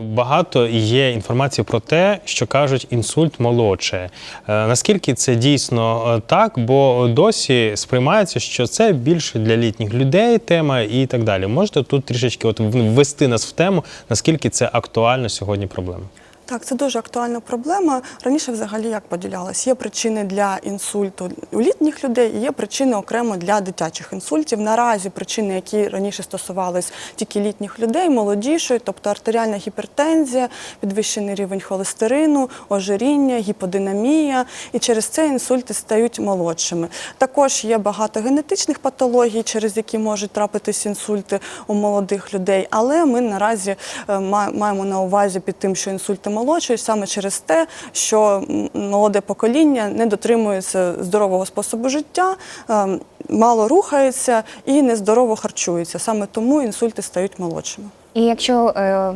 Багато є інформації про те, що кажуть інсульт молодше. Е, Наскільки це дійсно е, так? Бо досі сприймається, що це більше для літніх людей тема і так далі. Можете тут трішечки от ввести нас в тему, наскільки це актуально сьогодні проблема? Так, це дуже актуальна проблема. Раніше взагалі як поділялась? Є причини для інсульту у літніх людей і є причини окремо для дитячих інсультів. Наразі причини, які раніше стосувались тільки літніх людей, молодішої, тобто артеріальна гіпертензія, підвищений рівень холестерину, ожиріння, гіподинамія, і через це інсульти стають молодшими. Також є багато генетичних патологій, через які можуть трапитись інсульти у молодих людей, але ми наразі е, маємо на увазі під тим, що інсульти молодші, саме через те, що молоде покоління не дотримується здорового способу життя, е, мало рухається і нездорово харчується. Саме тому інсульти стають молодшими. І якщо е,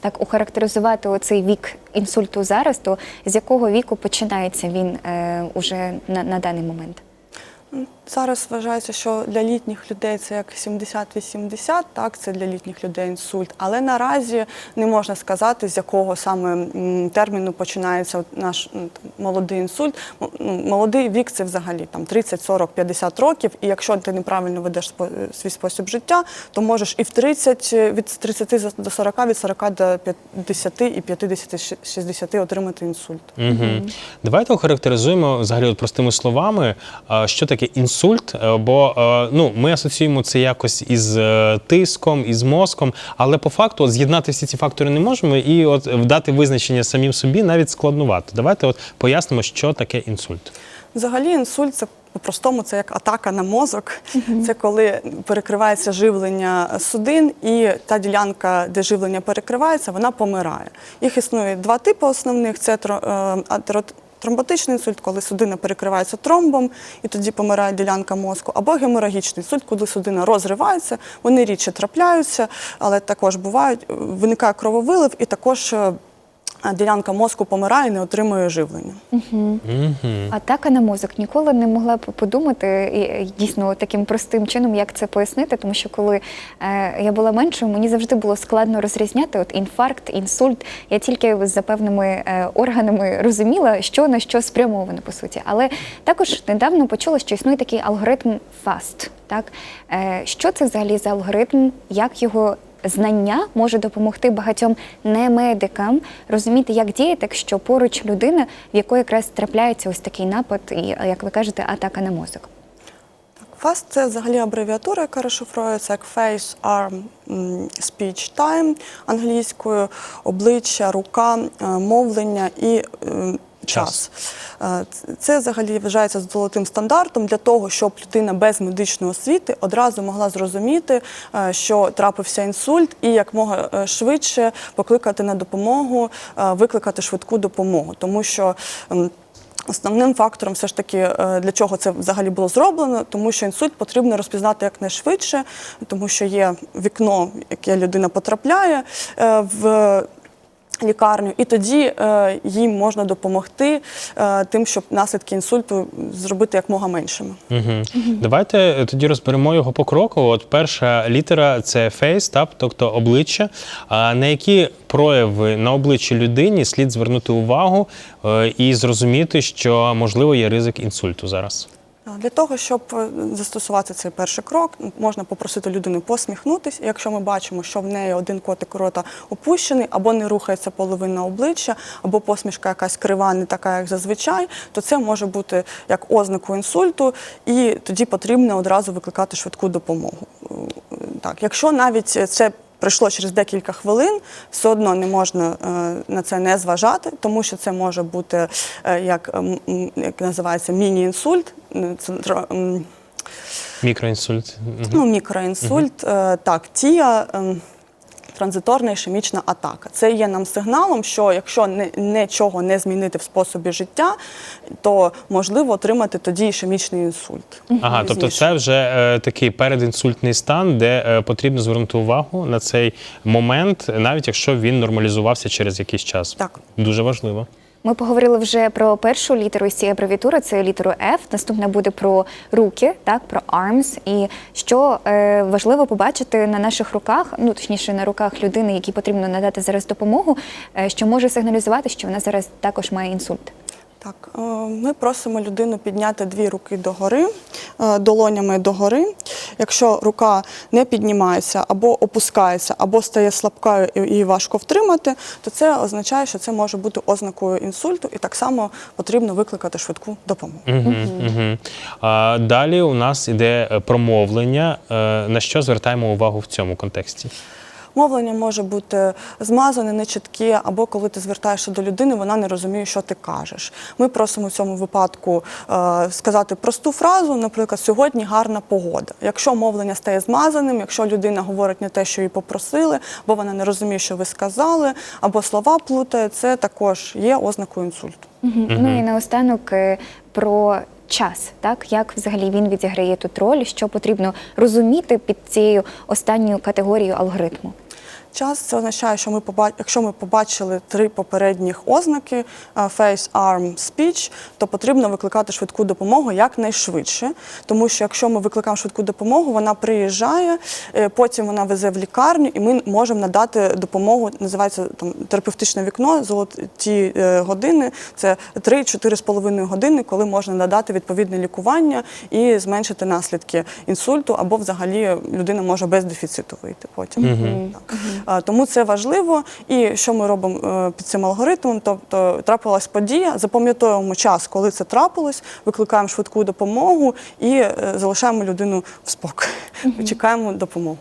так охарактеризувати оцей вік інсульту зараз, то з якого віку починається він е, уже на, на даний момент? Зараз вважається, що для літніх людей це як 70-80, так, це для літніх людей інсульт. Але наразі не можна сказати, з якого саме терміну починається наш молодий інсульт. Ну, Молодий вік це взагалі там 30, 40, 50 років. І якщо ти неправильно ведеш спо- свій спосіб життя, то можеш і в 30, е, від 30 до 40, від 40 до 50 і 50, 60 отримати інсульт. Угу. Давайте охарактеризуємо взагалі от простими словами, що таке інсульт. Е, Бо е, ну, ми асоціюємо це якось із е, тиском, із мозком, але по факту от, з'єднати всі ці фактори не можемо і от дати визначення самим собі навіть складнувато. Давайте от пояснимо, що таке інсульт. Взагалі інсульт це по-простому це як атака на мозок. Це коли перекривається живлення судин, і та ділянка, де живлення перекривається, вона помирає. Їх існує два типи основних: це Тромботичний інсульт, коли судина перекривається тромбом, і тоді помирає ділянка мозку, або геморагічний інсульт, коли судина розривається, вони рідше трапляються, але також бувають, виникає крововилив, і також е, ділянка мозку помирає і не отримує живлення. Атака на мозок ніколи не могла б подумати і дійсно таким простим чином, як це пояснити, тому що коли е, я була меншою, мені завжди було складно розрізняти от інфаркт, інсульт. Я тільки за певними е, органами розуміла, що на що спрямовано по суті. Але також недавно почула, що існує такий алгоритм FAST. Так е, що це взагалі за алгоритм, як його знання може допомогти багатьом немедикам розуміти, як діяти, якщо поруч людина, в якої якраз трапляється ось такий напад, і як ви кажете, атака на мозок. FAST – це взагалі абревіатура, яка розшифровується як Face, Arm, Speech, Time англійською, обличчя, рука, е, мовлення і е, час. Е, Це взагалі вважається золотим стандартом для того, щоб людина без медичної освіти одразу могла зрозуміти, е, що трапився інсульт, і якмога е, швидше покликати на допомогу, викликати швидку допомогу. Тому що Основним фактором, все ж таки, для чого це взагалі було зроблено, тому що інсульт потрібно розпізнати якнайшвидше, тому що є вікно, яке людина потрапляє в лікарню, і тоді е, їм можна допомогти е, тим, щоб наслідки інсульту зробити якмога меншими. Угу. Давайте е, тоді розберемо його по кроку. От перша літера це фейс, так, тобто обличчя. А на які прояви на обличчі людині слід звернути увагу е, і зрозуміти, що можливо є ризик інсульту зараз. Для того, щоб е, застосувати цей перший крок, можна попросити людину посміхнутися. Якщо ми бачимо, що в неї один котик рота опущений, або не рухається половина обличчя, або посмішка якась крива, не така, як зазвичай, то це може бути як ознаку інсульту, і тоді потрібно одразу викликати швидку допомогу. Е, Так, якщо навіть це пройшло через декілька хвилин, все одно не можна е, на це не зважати, тому що це може бути як, як називається міні-інсульт. Центро- Мікроінсульт. Ну, мікроінсульт, е, так, тія. ем, Транзиторна ішемічна атака. Це є нам сигналом, що якщо нічого не змінити в способі життя, то можливо отримати тоді ішемічний інсульт. Ага, тобто це вже е, такий передінсультний стан, де е, потрібно звернути увагу на цей момент, навіть якщо він нормалізувався через якийсь час. Так. Дуже важливо. Ми поговорили вже про першу літеру з цієї абревіатури, це літеру F. Наступна буде про руки, так, про arms. І що е, важливо побачити на наших руках, ну точніше на руках людини, якій потрібно надати зараз допомогу, е, що може сигналізувати, що вона зараз також має інсульт. Так, е, ми просимо людину підняти дві руки догори, е, долонями догори. Якщо рука не піднімається або опускається, або стає слабкою і її важко втримати, то це означає, що це може бути ознакою інсульту, і так само потрібно викликати швидку допомогу. Угу, угу. А, далі у нас іде промовлення. Е, На що звертаємо увагу в цьому контексті? Мовлення може бути змазане, нечітке, або коли ти звертаєшся до людини, вона не розуміє, що ти кажеш. Ми просимо в цьому випадку е, сказати просту фразу, наприклад, сьогодні гарна погода. Якщо мовлення стає змазаним, якщо людина говорить не те, що її попросили, або вона не розуміє, що ви сказали, або слова плутає, це також є ознакою інсульту. Ну і наостанок е, про час, так як взагалі він відіграє тут роль, що потрібно розуміти під цією останньою категорією алгоритму. Час це означає, що ми поба- якщо ми побачили три попередніх ознаки е, face, arm, speech, то потрібно викликати швидку допомогу якнайшвидше. Тому що якщо ми викликаємо швидку допомогу, вона приїжджає, е, потім вона везе в лікарню, і ми можемо надати допомогу. Називається там терапевтичне вікно, золоті е, години. Це 3-4,5 години, коли можна надати відповідне лікування і зменшити наслідки інсульту, або взагалі людина може без дефіциту вийти потім. Так. Тому це важливо. І що ми робимо е, під цим алгоритмом? Тобто трапилась подія, запам'ятовуємо час, коли це трапилось, викликаємо швидку допомогу і е, залишаємо людину в спокій. Чекаємо допомогу.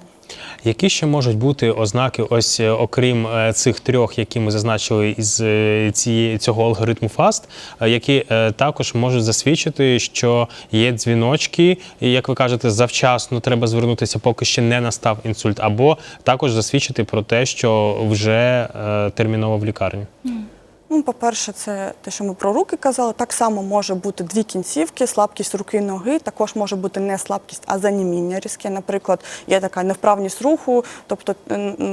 Які ще можуть бути ознаки, ось е, окрім е, цих трьох, які ми зазначили із е, цієї цього алгоритму FAST, які також можуть засвідчити, що є дзвіночки, як ви кажете, завчасно треба звернутися, поки ще не настав інсульт, або також засвідчити про те, що вже терміново в лікарню. Ну, по-перше, це те, що ми про руки казали. Так само може бути дві кінцівки, слабкість руки і ноги. Також може бути не слабкість, а заніміння різке. Наприклад, є така невправність руху. Тобто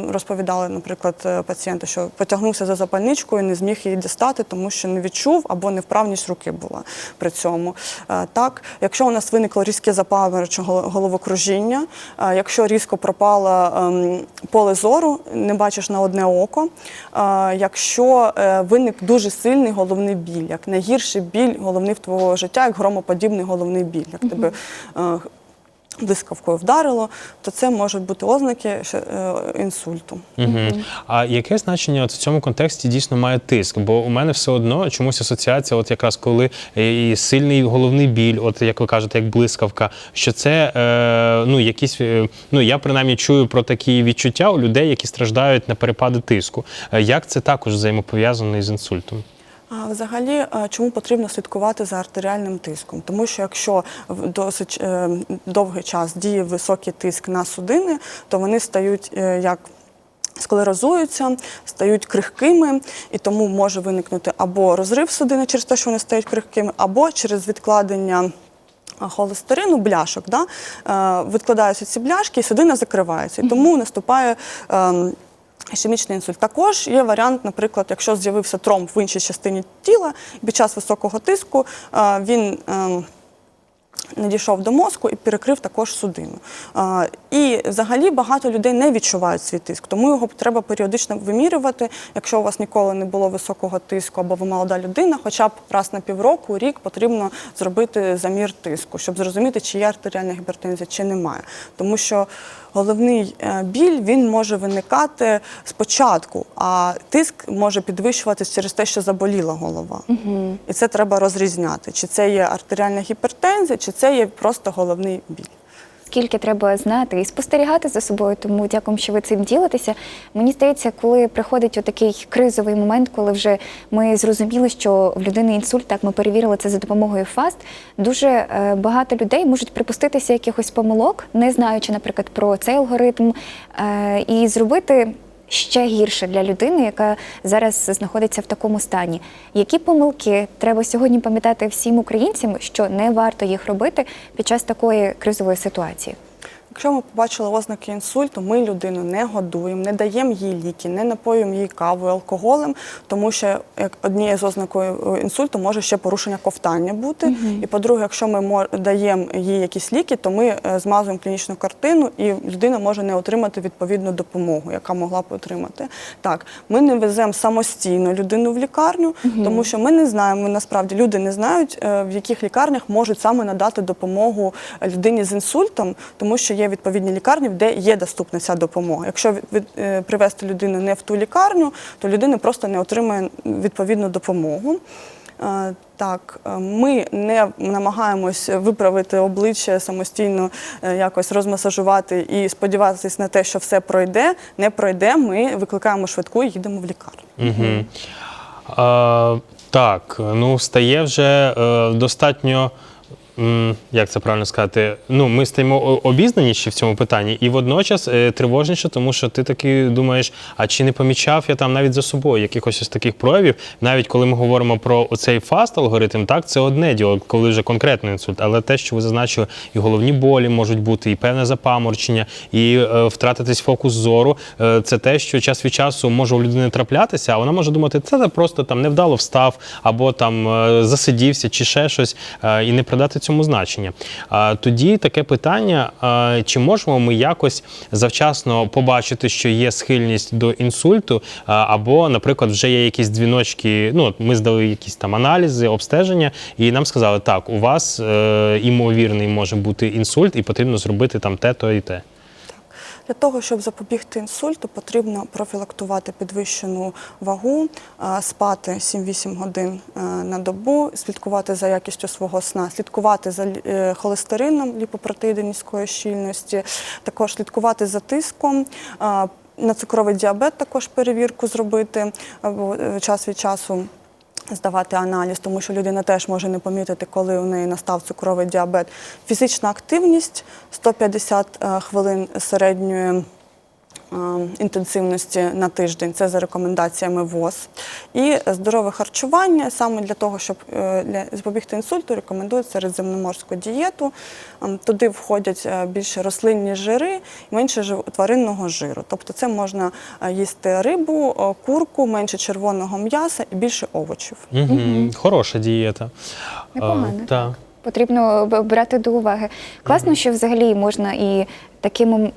розповідали, наприклад, е, пацієнти, що потягнувся за запальничкою, не зміг її дістати, тому що не відчув або невправність руки була при цьому. Е, Так, якщо у нас виникло різке запаморочне гол- головокружіння, е, якщо різко пропало ем, поле зору, не бачиш на одне око, якщо е, виник дуже сильний головний біль, як найгірший біль головний в твого життя, як громоподібний головний біль, як тебе е, блискавкою вдарило, то це можуть бути ознаки е, інсульту. Угу. А яке значення от в цьому контексті дійсно має тиск? Бо у мене все одно чомусь асоціація, от якраз коли е, і сильний головний біль, от як ви кажете, як блискавка, що це е, ну якісь, е, ну я принаймні чую про такі відчуття у людей, які страждають на перепади тиску. Як це також взаємопов'язано із інсультом? А взагалі, чому потрібно слідкувати за артеріальним тиском? Тому що якщо досить е, довгий час діє високий тиск на судини, то вони стають е, як склерозуються, стають крихкими, і тому може виникнути або розрив судини через те, що вони стають крихкими, або через відкладення. Холестерину, бляшок, да? е, відкладаються ці бляшки, і судина закривається. І тому наступає ем, Ішемічний інсульт. Також є варіант, наприклад, якщо з'явився тромб в іншій частині тіла, під час високого тиску е, він е, не дійшов до мозку і перекрив також судину. Е, І взагалі багато людей не відчувають свій тиск, тому його треба періодично вимірювати. Якщо у вас ніколи не було високого тиску або ви молода людина, хоча б раз на півроку, рік потрібно зробити замір тиску, щоб зрозуміти, чи є артеріальна гіпертензія, чи немає. Тому що головний е, біль він може виникати спочатку, а тиск може підвищуватись через те, що заболіла голова. І це треба розрізняти, чи це є артеріальна гіпертензія, чи це є просто головний біль. Скільки треба знати і спостерігати за собою, тому дякую, що ви цим ділитеся. Мені здається, коли приходить отакий кризовий момент, коли вже ми зрозуміли, що в людини інсульт, так ми перевірили це за допомогою ФАСТ. Дуже е, багато людей можуть припуститися якихось помилок, не знаючи, наприклад, про цей алгоритм, е, і зробити. Ще гірше для людини, яка зараз знаходиться в такому стані. Які помилки треба сьогодні пам'ятати всім українцям, що не варто їх робити під час такої кризової ситуації? Якщо ми побачили ознаки інсульту, ми людину не годуємо, не даємо їй ліки, не напоюємо її кавою, алкоголем, тому що як однією з ознакою е, інсульту може ще порушення ковтання бути. І по-друге, якщо ми мо- даємо їй якісь ліки, то ми е, змазуємо клінічну картину, і людина може не отримати відповідну допомогу, яка могла б отримати. Так, ми не веземо самостійно людину в лікарню, тому що ми не знаємо. Насправді люди не знають, е, в яких лікарнях можуть саме надати допомогу людині з інсультом, тому що є відповідні лікарні, де є доступна ця допомога. Якщо е, привезти людину не в ту лікарню, то людина просто не отримає відповідну допомогу. Е, Так, е, ми не намагаємось виправити обличчя самостійно, якось розмасажувати і сподіватися на те, що все пройде. Не пройде. Ми викликаємо швидку і їдемо в лікарню. Угу. А, так, ну стає вже достатньо. Як це правильно сказати? Ну, ми стаємо обізнаніші в цьому питанні, і водночас е, тривожніше, тому що ти таки думаєш, а чи не помічав я там навіть за собою якихось ось таких проявів, навіть коли ми говоримо про оцей фаст алгоритм, так це одне діло, коли вже конкретний інсульт, але те, що ви зазначили, і головні болі можуть бути, і певне запаморчення, і е, втратитись фокус зору, е, це те, що час від часу може у людини траплятися, а вона може думати, це просто там невдало встав, або там е, засидівся, чи ще щось, е, і не придати цьому значення. Тоді таке питання: чи можемо ми якось завчасно побачити, що є схильність до інсульту, або, наприклад, вже є якісь дзвіночки. Ну, ми здали якісь там аналізи, обстеження, і нам сказали, так, у вас е, імовірний може бути інсульт, і потрібно зробити там те, то і те. Для того, щоб запобігти інсульту, потрібно профілактувати підвищену вагу, спати 7-8 годин е, на добу, слідкувати за якістю свого сна, слідкувати за е, холестерином, ліпопротеїди низької щільності, також слідкувати за тиском. На цукровий діабет також перевірку зробити е, час від часу. Здавати аналіз, тому що людина теж може не помітити, коли у неї настав цукровий діабет. Фізична активність 150 е, хвилин середньої інтенсивності на тиждень. Це за рекомендаціями ВОЗ. І здорове харчування саме для того, щоб е, для запобігти інсульту, рекомендують середземноморську дієту. Ем, Туди входять е, більше рослинні жири, менше тваринного жиру. Тобто це можна е, їсти рибу, е, курку, менше червоного м'яса і більше овочів. Угу. Хороша дієта. Непогано. А, так. Потрібно брати до уваги. Класно, що взагалі можна і такими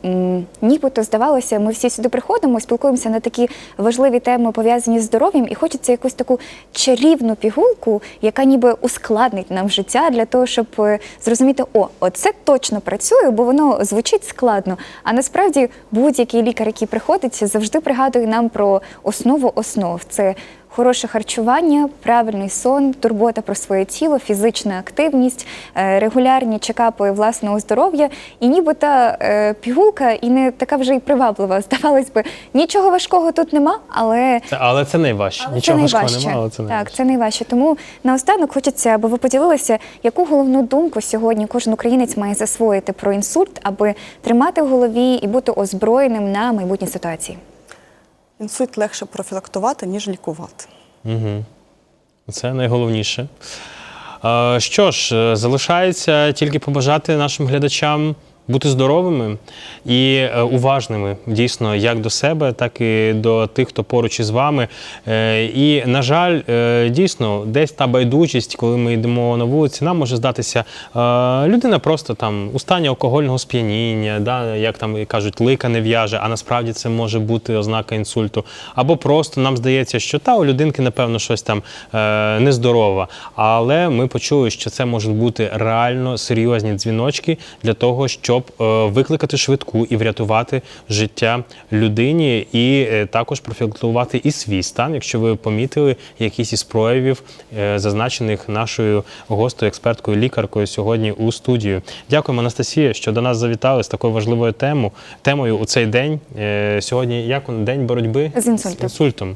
нібито здавалося, ми всі сюди приходимо, спілкуємося на такі важливі теми, пов'язані з здоров'ям, і хочеться якусь таку чарівну пігулку, яка ніби ускладнить нам життя для того, щоб е, зрозуміти, о, оце точно працює, бо воно звучить складно. А насправді будь-який лікар, який приходить, завжди пригадує нам про основу основ. Це Хороше харчування, правильний сон, турбота про своє тіло, фізична активність, е, регулярні чекапи власного здоров'я, і нібито е, пігулка і не така вже й приваблива. Здавалось би, нічого важкого тут нема, але Це, але це найважче. але Нічого це важкого немає, але це найважче. Так, це найважче. Тому наостанок хочеться, аби ви поділилися, яку головну думку сьогодні кожен українець має засвоїти про інсульт, аби тримати в голові і бути озброєним на майбутні ситуації. Інсульт легше профілактувати, ніж лікувати. Угу. Це найголовніше. Що ж, е, залишається тільки побажати нашим глядачам бути здоровими і е, уважними дійсно як до себе, так і до тих, хто поруч із вами. Е, І, на жаль, е, дійсно, десь та байдужість, коли ми йдемо на вулиці, нам може здатися, людина просто там у стані алкогольного сп'яніння, да, як там кажуть, лика не в'яже, а насправді це може бути ознака інсульту. Або просто нам здається, що та у людинки, напевно, щось там нездорова. Але ми почули, що це можуть бути реально серйозні дзвіночки для того, щоб е, викликати швидку і врятувати життя людині, і е, також профілактувати і свій стан, якщо ви помітили якісь із проявів, е, зазначених нашою гостею, експерткою, лікаркою сьогодні у студію. Дякуємо, Анастасія, що до нас завітали з такою важливою тему, темою у цей день. Сьогодні як день боротьби З інсультом. інсультом.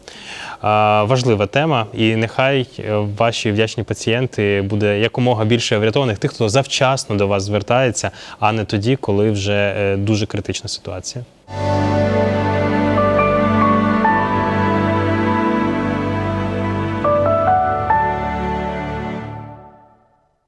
Важлива тема, і нехай ваші вдячні пацієнти буде якомога більше врятованих тих, хто завчасно до вас звертається, а не тоді, коли вже е, дуже критична ситуація.